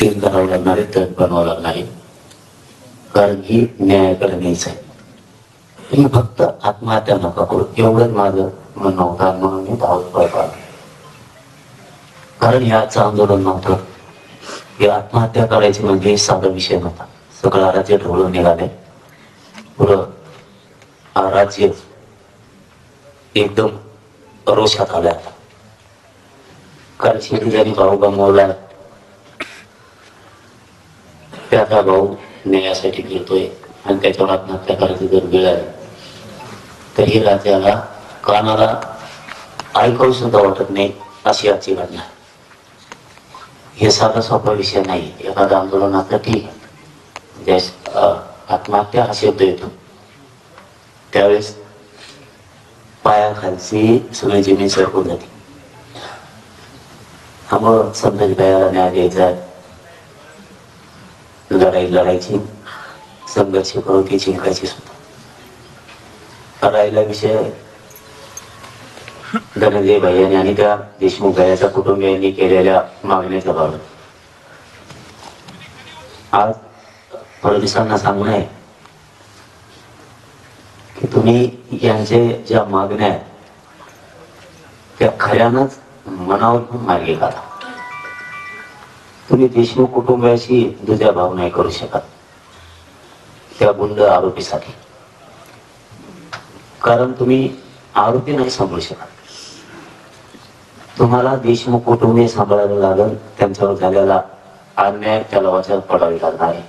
तीन करावं लागणार आहे तट बनावं लागणार आहे कारण ही न्यायाकडे न्यायच आहे. तुम्ही फक्त आत्महत्या नका करू. एवढंच माझं म्हणणं होतं म्हणून मी धावत पळतो कारण याच आंदोलन नव्हतं. हे आत्महत्या करायची म्हणजे साधा विषय नव्हता. सगळं राज्य ढवळून निघाले. पुढं राज्य एकदम रोषात आलं. आता कारण शेतकरी भाऊ गमावला. त्याचा भाऊ न्यायासाठी फिरतोय आणि त्याच्यावर आत्महत्या करायची जर वेळ आली तर ही राज्याला कानाला ऐकावं सुद्धा वाटत नाही अशी आजची घटना हे साधा सोपा विषय नाही. एखादं आता ठीक आहे. म्हणजे, आत्महत्या हा शब्द येतो. त्यावेळेस पायाखालची सगळी जमीन सरकून जाते. हा मग समजा न्याय द्यायचा लढाई लढायची संघर्ष करून ती जिंकायची सुद्धा। राहिला विषय धनंजय भाई आणि त्या देशमुख भैयाच्या कुटुंबियांनी केलेल्या मागण्याच्या बाबत आज पोलिसांना सांगणं आहे की तुम्ही यांचे ज्या मागण्या आहेत त्या खऱ्यानंच मनावर घेऊन मार्गी काढा। तुम्ही देशमुख कुटुंबाशी दुजा भाव नाही करू शकत. त्या गुंड आरोपीसाठी. कारण तुम्ही आरोपी नाही सांभाळू शकत. तुम्हाला देशमुख कुटुंबीय सांभाळायला लागल त्यांच्यावर झालेला अन्याय त्याला वाचत पडावी लागणार आहे.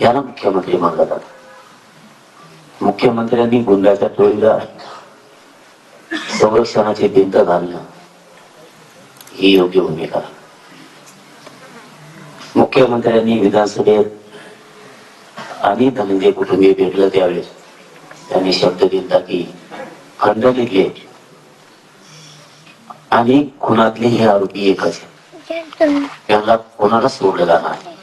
याला मुख्यमंत्री मानलं जातं. मुख्यमंत्र्यांनी गुंडाच्या टोळीला संरक्षणाची भिंत घालणं ही योग्य भूमिका मुख्यमंत्र्यांनी विधानसभेत आणि धनंजय कुटुंबीय भेटलं त्यावेळेस. त्यांनी शब्द दिला की खंड लिहिले. आणि खुनातले हे आरोपी एकच त्यांना कोणाला सोडलं जाणार नाही.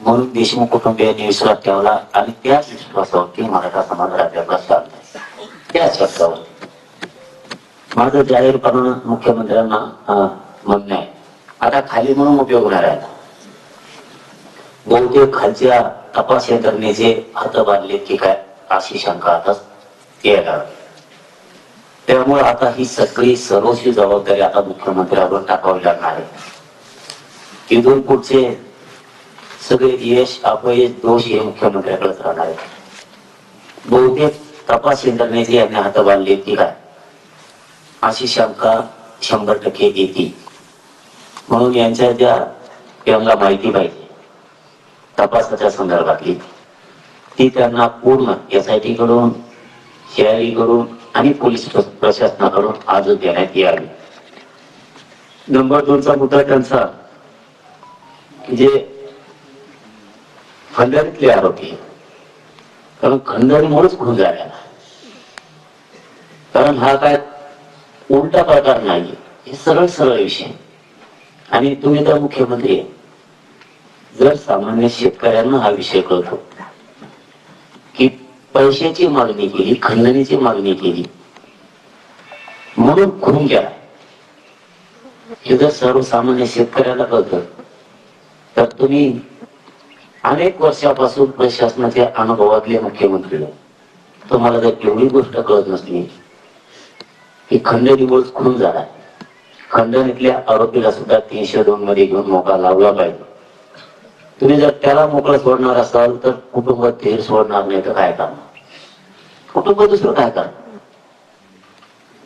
म्हणून देशमुख कुटुंबियांनी विश्वास ठेवला आणि त्याच विश्वासावरती मराठा समाज राज्याचा चालला. त्याच शब्दावर माझं जाहीरपणा मुख्यमंत्र्यांना अं, म्हणणं आहे. आता खाली म्हणून उपयोग होणार आहे. बहुतेक खालच्या तपास यंत्रणेचे हात बांधले की काय अशी शंका आता यायला लागली. त्यामुळे आता ही सगळी सर्वस्वी जबाबदारी आता मुख्यमंत्र्यावर टाकावी लागणार आहे. इथून पुढचे सगळे यश अपयश दोष हे मुख्यमंत्र्याकडेच राहणार आहे. बहुतेक तपास यंत्रणेचे यांनी हात बांधले की काय अशी शंका शंभर टक्के येते म्हणून यांच्या ज्या यांना माहिती पाहिजे. तपासाच्या संदर्भातली ती त्यांना पूर्ण एस आय टी कडून सीआयडी कडून आणि पोलीस प्रशासनाकडून आज देण्यात यावी. नंबर दोनचा मुद्दा त्यांचा जे खंडणीतले आरोपी कारण खंडणीमुळेच खून झालेला कारण हा काय उलटा प्रकार नाही हे सरळ सरळ विषय. आणि तुम्ही तर मुख्यमंत्री आहे जर सामान्य शेतकऱ्यांना हा विषय कळतो की पैशाची मागणी केली खंडणीची मागणी केली म्हणून खून घ्या. हे जर सर्वसामान्य शेतकऱ्याला कळतं तर तुम्ही अनेक वर्षापासून प्रशासनाच्या अनुभवातले मुख्यमंत्री तुम्हाला जर एवढी गोष्ट कळत नसली की खंडणीमुळे खून झाला. खंडणीतल्या आरोपीला सुद्धा तीनशे दोन मध्ये घेऊन मोका लावला पाहिजे. तुम्ही जर त्याला मोकळं सोडणार असाल तर कुटुंब तेर सोडणार नाही तर काय करणार कुटुंब दुसरं काय करणार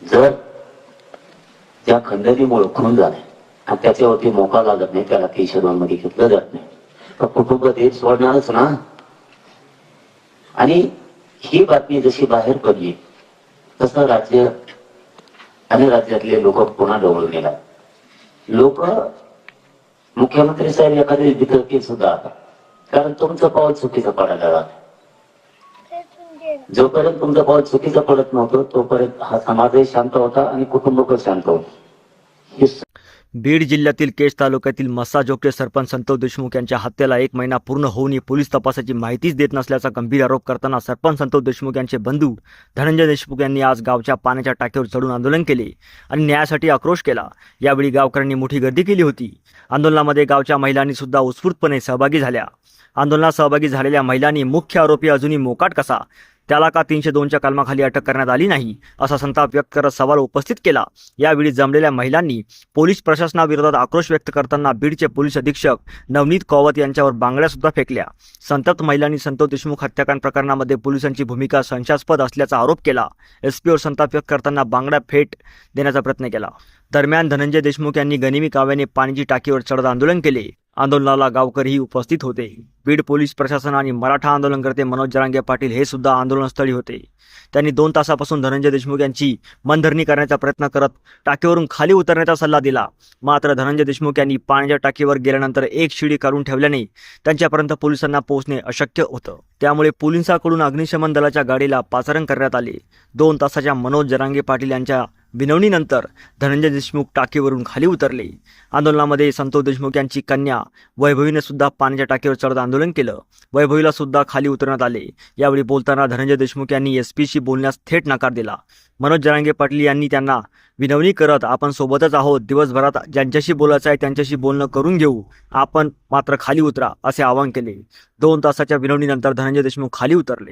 जर त्या खंडणीमुळे खून झाले आणि त्याच्यावरती मोका लागत नाही त्याला तीनशे घेतलं जात नाही तर कुटुंब तेर सोडणारच ना? आणि ही बातमी जशी बाहेर पडली तसं राज्य आणि राज्यातले लोक पुन्हा डवळून गेला. लोक मुख्यमंत्री साहेब एखादी वितर्की सुद्धा आता. कारण तुमचं पाऊल चुकीचं पडायला लागलं. जोपर्यंत तुमचं पाऊल चुकीचं पडत नव्हतं तोपर्यंत हा समाजही शांत होता आणि कुटुंब पण शांत होत. बीड जिल्ह्यातील केज तालुक्यातील मस्साजोगचे सरपंच संतोष देशमुख यांच्या हत्येला एक महिना पूर्ण होऊनही पोलीस तपासाची माहितीच देत नसल्याचा गंभीर आरोप करताना सरपंच संतोष देशमुख यांचे बंधू धनंजय देशमुख यांनी आज गावच्या पाण्याच्या टाकीवर चढून आंदोलन केले आणि न्यायासाठी आक्रोश केला. यावेळी गावकऱ्यांनी मोठी गर्दी केली होती. आंदोलनामध्ये गावच्या महिलांनी सुद्धा उत्स्फूर्तपणे सहभागी झाल्या. आंदोलनात सहभागी झालेल्या महिलांनी मुख्य आरोपी अजूनही मोकाट कसा? त्याला का तीनशे दोनच्या कलमाखाली अटक करण्यात आली नाही? असा संताप व्यक्त करत सवाल उपस्थित केला. यावेळी जमलेल्या महिलांनी पोलीस प्रशासनाविरोधात आक्रोश व्यक्त करताना बीडचे पोलीस अधीक्षक नवनीत कौवत यांच्यावर बांगड्या सुद्धा फेकल्या. संतप्त महिलांनी संतोष देशमुख हत्याकांड प्रकरणामध्ये पोलिसांची भूमिका संशयास्पद असल्याचा आरोप केला. एसपीवर संताप व्यक्त करताना बांगड्या फेट देण्याचा प्रयत्न केला. दरम्यान धनंजय देशमुख यांनी गनिमी काव्याने पाण्याची टाकीवर चढत आंदोलन केले. आंदोलनाला गावकरीही उपस्थित होते. बीड पोलीस प्रशासन आणि मराठा आंदोलनकर्ते मनोज जरांगे पाटील हे सुद्धा आंदोलनस्थळी होते. त्यांनी दोन तासापासून धनंजय देशमुख यांची मनधरणी करण्याचा प्रयत्न करत टाकीवरून खाली उतरण्याचा सल्ला दिला. मात्र धनंजय देशमुख यांनी पाण्याच्या टाकीवर गेल्यानंतर एक शिडी काढून ठेवल्याने त्यांच्यापर्यंत पोलिसांना पोहोचणे अशक्य होतं. त्यामुळे पोलिसांकडून अग्निशमन दलाच्या गाडीला पाचारण करण्यात आले. दोन तासाच्या मनोज जरांगे पाटील यांच्या विनवणीनंतर धनंजय देशमुख टाकीवरून खाली उतरले. आंदोलनामध्ये संतोष देशमुख यांची कन्या वैभवीने सुद्धा पाण्याच्या टाकीवर चढत आंदोलन केलं. वैभवीला सुद्धा खाली उतरण्यात आले. यावेळी बोलताना धनंजय देशमुख यांनी एस पीशी बोलण्यास थेट नकार दिला. मनोज जरांगे पाटील यांनी त्यांना विनवणी करत आपण सोबतच आहोत. दिवसभरात ज्यांच्याशी बोलायचं आहे त्यांच्याशी बोलणं करून घेऊ. आपण मात्र खाली उतरा असे आवाहन केले. दोन तासाच्या विनवणीनंतर धनंजय देशमुख खाली उतरले.